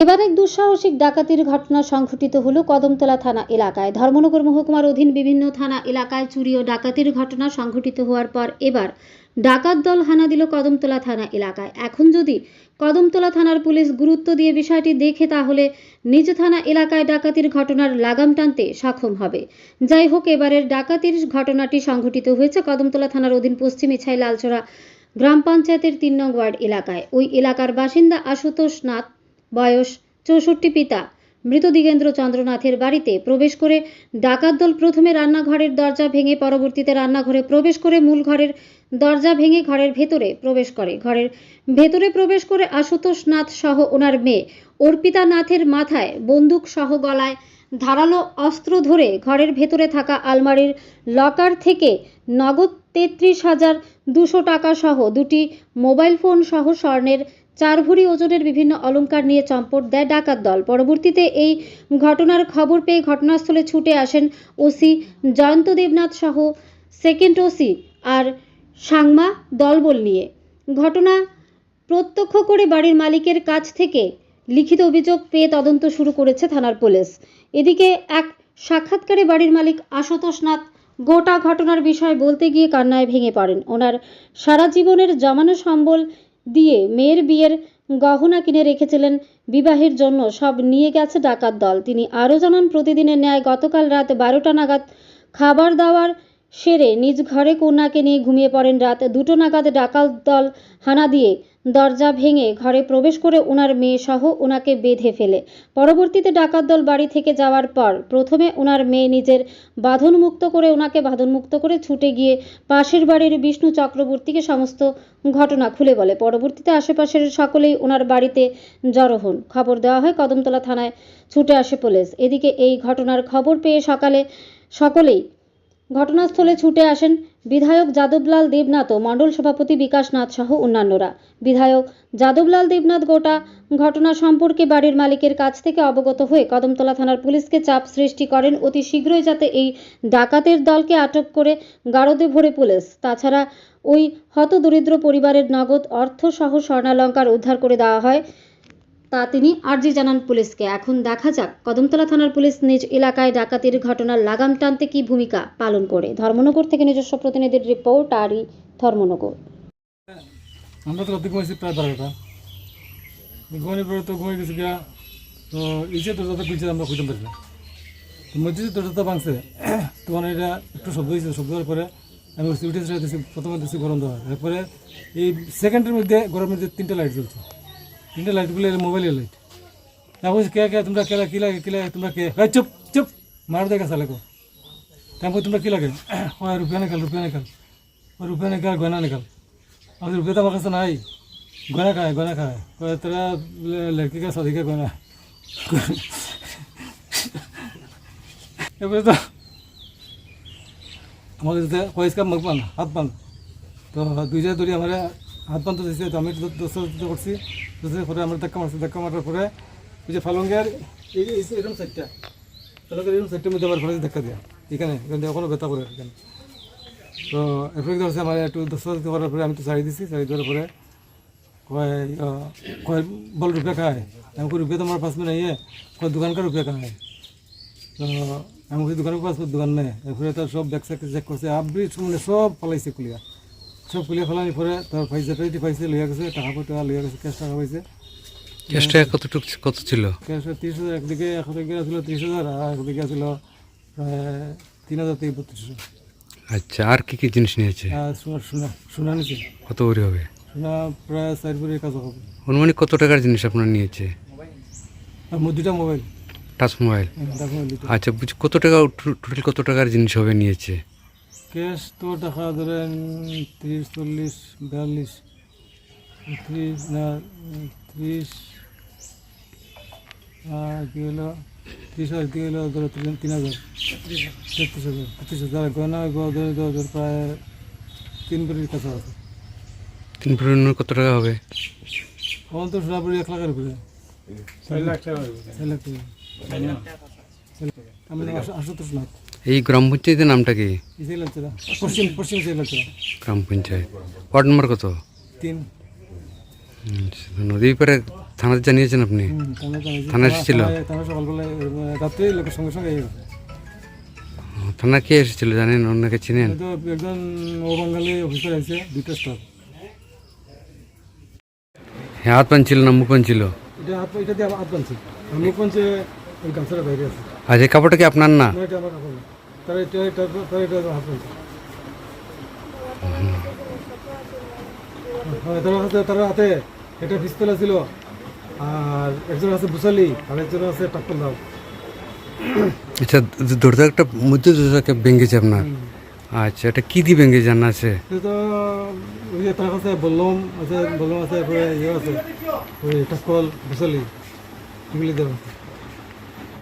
এবার এক দুঃসাহসিক ডাকাতির ঘটনা সংঘটিত হলো কদমতলা থানা এলাকায়। ধর্মনগর মহকুমার অধীন বিভিন্ন থানা এলাকায় চুরি ও ডাকাতির ঘটনা সংঘটিত হওয়ার পর এবার ডাকাত দল হানা দিল কদমতলা থানা এলাকায়। এখন যদি কদমতলা থানার পুলিশ গুরুত্ব দিয়ে বিষয়টি দেখে, তাহলে নিজ থানা এলাকায় ডাকাতির ঘটনার লাগাম টানতে সক্ষম হবে। যাই হোক, এবারের ডাকাতির ঘটনাটি সংঘটিত হয়েছে কদমতলা থানার অধীন পশ্চিম ইছাই লালচড়া গ্রাম পঞ্চায়েতের তিন নং ওয়ার্ড এলাকায়। ওই এলাকার বাসিন্দা আশুতোষ নাথ বয়স চৌষট্টি পিতা। মৃত দিগেন্দ্র চন্দ্রনাথের বাড়িতে প্রবেশ করে ডাকাত দল প্রথমে রান্নাঘরের দরজা ভেঙে পরবর্তীতে রান্নাঘরে প্রবেশ করে মূল ঘরের দরজা ভেঙে ঘরের ভেতরে প্রবেশ করে। ঘরের ভেতরে প্রবেশ করে আশুতোষ নাথ সহ ওনার মেয়ে অর্পিতা নাথের মাথায় বন্দুক সহ গলায় ধারালো অস্ত্র ধরে ঘরের ভেতরে থাকা আলমারির লকার থেকে নগদ তেত্রিশ হাজার দুশো টাকা সহ দুটি মোবাইল ফোন সহ স্বর্ণের চার ভরি ওজনের বিভিন্ন অলংকার নিয়ে চম্পট দেয় ডাকাত দল। পরবর্তীতে এই ঘটনার খবর পেয়ে ঘটনাস্থলে ছুটে আসেন ওসি জয়ন্ত দেবনাথ সহ সেকেন্ড ওসি আর সাংমা দলবল নিয়ে। ঘটনা প্রত্যক্ষ করে বাড়ির মালিকের কাছ থেকে লিখিত অভিযোগ পেয়ে তদন্ত শুরু করেছে থানার পুলিশ। এদিকে এক সাক্ষাৎকারে বাড়ির মালিক আশুতোষ নাথ গোটা ঘটনার বিষয় বলতে গিয়ে কান্নায় ভেঙে পড়েন। ওনার সারা জীবনের জমানো সম্বল দিয়ে মেয়ের বিয়ের গহনা কিনে রেখেছিলেন বিবাহের জন্য। সব নিয়ে গেছে ডাকাত দল। তিনি আরও জানান, প্রতিদিনের ন্যায় গতকাল রাত বারোটা নাগাদ খাবার দাবার সেরে নিজ ঘরে কন্যাকে নিয়ে ঘুমিয়ে পড়েন রাত দুটো নাগাদ ডাকাত দল হানা দিয়ে দরজা ভেঙে ঘরে প্রবেশ করে ওনার মেয়ে সহ ওনাকে বেঁধে ফেলে। পরবর্তীতে ডাকাত দল বাড়ি থেকে যাওয়ার পর প্রথমে ওনার মেয়ে নিজের বাঁধনমুক্ত করে ওনাকে বাঁধনমুক্ত করে ছুটে গিয়ে পাশের বাড়ির বিষ্ণু চক্রবর্তীকে সমস্ত ঘটনা খুলে বলে। পরবর্তীতে আশেপাশের সকলেই ওনার বাড়িতে জড়ো হন। খবর দেওয়া হয়, কদমতলা থানায় ছুটে আসে পুলিশ। এদিকে এই ঘটনার খবর পেয়ে সকালে সকলেই ঘটনাস্থলে ছুটে আসেন বিধায়ক যাদবলাল দেবনাথ ও মণ্ডল সভাপতি বিকাশ নাথ সহ অন্যান্যরা। বিধায়ক যাদবলাল দেবনাথ গোটা ঘটনা সম্পর্কে বাড়ির মালিকের কাছ থেকে অবগত হয়ে কদমতলা থানার পুলিশকে চাপ সৃষ্টি করেন অতি শীঘ্রই যাতে এই ডাকাতের দলকে আটক করে গারদে ভরে পুলিশ। তাছাড়া ওই হতদরিদ্র পরিবারের নগদ অর্থ সহ স্বর্ণালঙ্কার উদ্ধার করে দেওয়া হয়। তা তিনি আর্জি জানান পুলিশকে। এখন দেখা যাক, কদমতলা থানার পুলিশ নিজ এলাকায় ডাকাতির ঘটনার লাগাম টানতে কি ভূমিকা পালন করে। ধর্মনগর থেকে নিজস্ব প্রতিনিধির রিপোর্ট, আরই ধর্মনগর। আমরা তো রাতে ঘুমাইছি প্রায় বারোটা। ঘুমানোর পরে তো ঘুমিয়ে গেছি গিয়া, তো ইসে দরজাটা খুলছে, আমরা খুঁজতে পারি না। তো যে দরজাটা ভাঙছে তখন এটা একটু শব্দ হয়েছে। শব্দ হওয়ার পরে আমি উঠে উঠে দিচ্ছি প্রথমে দিচ্ছি গরম দেওয়া এরপরে এই সেকেন্ডের মধ্যে গরমের মধ্যে তিনটা লাইট জ্বলছে। তিনটা লাইটগুলো এর মোবাইলের লাইট আমি বলছি কে কে তোমরা কে লাগে কী লাগে কী লাগে তোমরা কে এই চুপ চুপ মার দেখা চালে কো তারপর তোমরা কী লাগে হয় রুপিয়া নিকাল রুপিয়া নিকাল ওই রুপিয়া নিকাল গয়না নিকাল আমি रुपये तो हमारे नहीं गोना खाए गोना खाए कोई तेरा ल- लड़की का शादी का गोना এবারে তো আমাকে যেতে কয়েসকা মুখ বান হাত বান তো দুই জায়গায় ধরে আমার হাত বান তো দিয়েছে তো আমি দোস্ত করছি। দোস্ত পরে আমরা ধাক্কা মারছি, ধাক্কা মারার পরে ওই যে ফালঙ্গের এই এরকম সাইডটা ফালঙ্গের এরকম সাইডটার মধ্যে আমার ফলে ধাক্কা দেওয়া এখানে এখানে দিয়ে এখনও ব্যথা করে এখানে। তো এরপরে ধরছে আমার একটু দশ করার পরে আমি তো ছাড়ি দিছি ছাড়ি দেওয়ার পরে কয় কয় বল রুপিয়া খায়, আমি কই রুপিয়া তো আমার পাঁচ মিনিট ইয়ে কয় দোকান কা রুপিয়া খায়? তো আমি দোকানের পাঁচ দোকান নেই। এরপরে তার সব ব্যাগ চেক করছে আবরি মানে সব ফলাইছে কুলিয়া। সব কুলিয়া ফেলানি পরে তার পাইছে পেটি পাইছে লইয়া গেছে টাকা পয়সা লইয়া গেছে ক্যাশ টাকা পাইছে। চেষ্টা কতটুকু কত ছিল? ক্যাশ তিরিশ হাজার একদিকে একদিকে ছিল তিরিশ হাজার আর একদিকে ছিল তিন হাজার থেকে বত্রিশশো আচ্ছা আর কি কি জিনিস নিয়েছে আর সোনা নিছে। কত করে হবে? সোনা প্রায় চার ভরির কাছে হবে। অনুমানিক কত টাকার জিনিস আপনার নিয়েছে আর দুটা মোবাইল। Touch mobile. আচ্ছা কত টাকা টোটাল কত টাকার জিনিস হবে নিয়েছে ক্যাশ তো টাকা ধরেন তিরিশ চল্লিশ বিয়াল্লিশ। ত্রিশ না ত্রিশ আর কি হলো? ত্রিশ হাজার কি হলো? ধরো তিন তিন হাজার। তেত্রিশ হাজার তেত্রিশ হাজার। গয়না গো- ধরে ধরে প্রায় তিন কোটির তিন পরিমাণ কত টাকা হবে? আমার তো সরাবরি এক লাখের উপরে। ছয় লাখ টাকা ছয় লাখ টাকা। আমি আশুতোষ নাথ এই গ্রাম পঞ্চায়েতের নামটা কি? পশ্চিম পশ্চিম গ্রাম পঞ্চায়েত। ওয়ার্ড নম্বর কত? তিন। আচ্ছা, নদীর পারে থানাতে জানিয়েছেন আপনি? থানা এসেছিল? থানা কে এসেছিল জানেন? অন্যকে চিনেন? একজন বাঙালি অফিসার আছে দুইটা স্টাফ হ্যাঁ হাত পান ছিল না মুখ পান ছিল? এটা হাত এটা দিয়ে হাত বানছে মুখ বানছে ওই গামছাটা বাইরে আছে। আর এই কাপড়টা কি আপনার না? না, এটা আমার কাপড়। না। তার এটা এটা তার এটা তার হাতে তার হাতে এটা পিস্তল ছিল আর একজন আছে বুসালি আর একজন আছে টাক্কল দাও। আচ্ছা দরজা একটা মধ্যে দরজাকে ভেঙেছে আপনার। আচ্ছা এটা কি দিয়ে ভেঙে জানা আছে? তো ওই যে তার কাছে বললম আছে বললম আছে ইয়ে আছে ওই টাক্কল বুসালি এগুলি দেওয়া আছে।